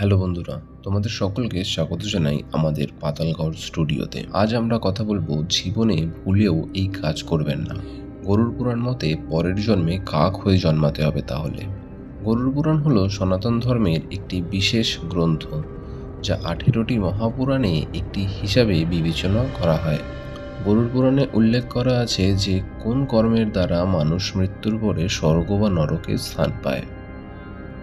Hello বন্ধুরা, তোমাদের সকলকে স্বাগত জানাই আমাদের পাতালগড় স্টুডিওতে। আজ আমরা কথা বলব জীবনে ভুলেও এই কাজ করবেন না। গরুর পুরাণ মতে পরের জন্মে কাক হয়ে জন্মাতে হবে তাহলে। গরুর পুরাণ হলো সনাতন ধর্মের একটি বিশেষ গ্রন্থ, যা আঠেরোটি মহাপুরাণে একটি হিসাবে বিবেচনা করা হয়। গরুর পুরাণে উল্লেখ করা আছে যে কোন কর্মের দ্বারা মানুষ মৃত্যুর পরে স্বর্গ বা নরকে স্থান পায়।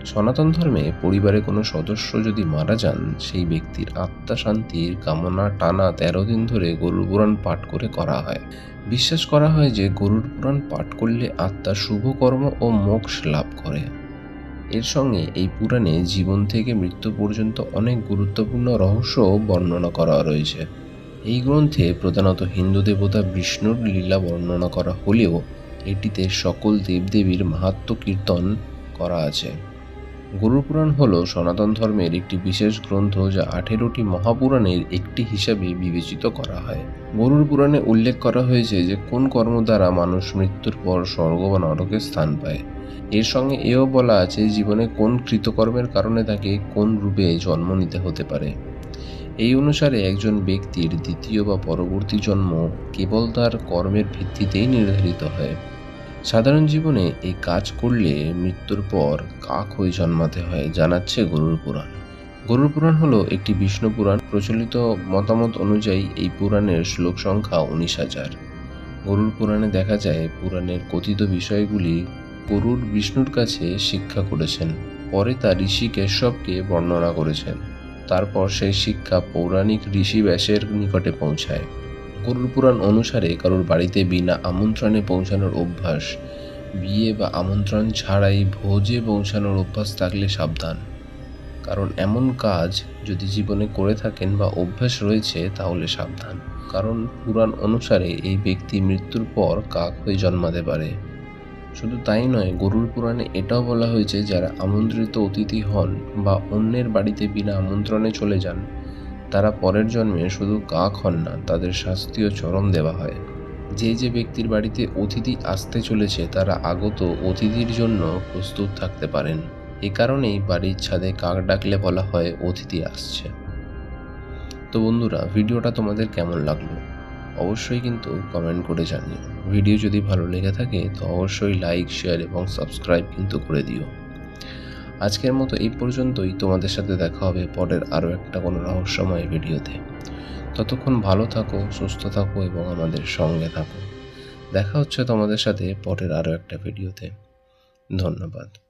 সনাতন ধর্মে পরিবারে কোনো সদস্য যদি মারা যান, সেই ব্যক্তির আত্মা শান্তির কামনা টানা তেরো দিন ধরে গরুর পুরাণ পাঠ করে করা হয়। বিশ্বাস করা হয় যে গরুর পুরাণ পাঠ করলে আত্মা শুভ কর্ম ও মোক্ষ লাভ করে। এর সঙ্গে এই পুরাণে জীবন থেকে মৃত্যু পর্যন্ত অনেক গুরুত্বপূর্ণ রহস্য বর্ণনা করা রয়েছে। এই গ্রন্থে প্রধানত হিন্দু দেবতা বিষ্ণুর লীলা বর্ণনা করা হলেও এটিতে সকল দেবদেবীর মাহাত্ম কীর্তন করা আছে। গরুর পুরাণ হল সনাতন ধর্মের একটি বিশেষ গ্রন্থ যা আঠেরোটি মহাপুরাণের একটি হিসাবে বিবেচিত করা হয়। গরুর পুরাণে উল্লেখ করা হয়েছে যে কোন কর্ম দ্বারা মানুষ মৃত্যুর পর স্বর্গ বা নরকে স্থান পায়। এর সঙ্গে এও বলা আছে জীবনে কোন কৃতকর্মের কারণে তাকে কোন রূপে জন্ম নিতে হতে পারে। এই অনুসারে একজন ব্যক্তির দ্বিতীয় বা পরবর্তী জন্ম কেবল তার কর্মের ভিত্তিতেই নির্ধারিত হয়। সাধারণ জীবনে এই কাজ করলে মৃত্যুর পর কাক হয়ে জন্মাতে হয় জানাচ্ছে গরুর পুরাণ। গরুর পুরাণ হলো একটি বিষ্ণু পুরাণ। প্রচলিত মতামত অনুযায়ী এই পুরাণের শ্লোক সংখ্যা উনিশ হাজার। গরুর পুরাণে দেখা যায়, পুরাণের কথিত বিষয়গুলি গরুর বিষ্ণুর কাছে শিক্ষা করেছেন। পরে তা ঋষি কেশবকে বর্ণনা করেছেন। তারপর সেই শিক্ষা পৌরাণিক ঋষি ব্যাসের নিকটে পৌঁছায়। গরুর পুরাণ অনুসারে কারোর বাড়িতে বিনা আমন্ত্রণে পৌঁছানোর অভ্যাস, বিয়ে বা আমন্ত্রণ ছাড়াই ভোজে পৌঁছানোর অভ্যাস থাকলে সাবধান। কারণ এমন কাজ যদি জীবনে করে থাকেন বা অভ্যাস রয়েছে, তাহলে সাবধান। কারণ পুরাণ অনুসারে এই ব্যক্তি মৃত্যুর পর কাক হয়ে জন্মাতে পারে। শুধু তাই নয়, গরুর পুরাণে এটাও বলা হয়েছে, যারা আমন্ত্রিত অতিথি হন বা অন্যের বাড়িতে বিনা আমন্ত্রণে চলে যান তারা পরের জন্মে শুধু কাক হন না, তাদের শাস্তিও চরম দেওয়া হয়। যে যে ব্যক্তির বাড়িতে অতিথি আসতে চলেছে, তারা আগত অতিথির জন্য প্রস্তুত থাকতে পারেন। এ কারণেই বাড়ির ছাদে কাক ডাকলে বলা হয়, অতিথি আসছে। তো বন্ধুরা, ভিডিওটা তোমাদের কেমন লাগল? অবশ্যই কিন্তু কমেন্ট করে জানিও। ভিডিও যদি ভালো লেগে থাকে, তো অবশ্যই লাইক, শেয়ার এবং সাবস্ক্রাইব কিন্তু করে দিও। আজকের মতো এই পর্যন্তই। তোমাদের সাথে দেখা হবে পরের আরও একটা কোনো রহস্যময় ভিডিওতে। ততক্ষণ ভালো থাকো, সুস্থ থাকো এবং আমাদের সঙ্গে থাকো। দেখা হচ্ছে তোমাদের সাথে পরের আরও একটা ভিডিওতে। ধন্যবাদ।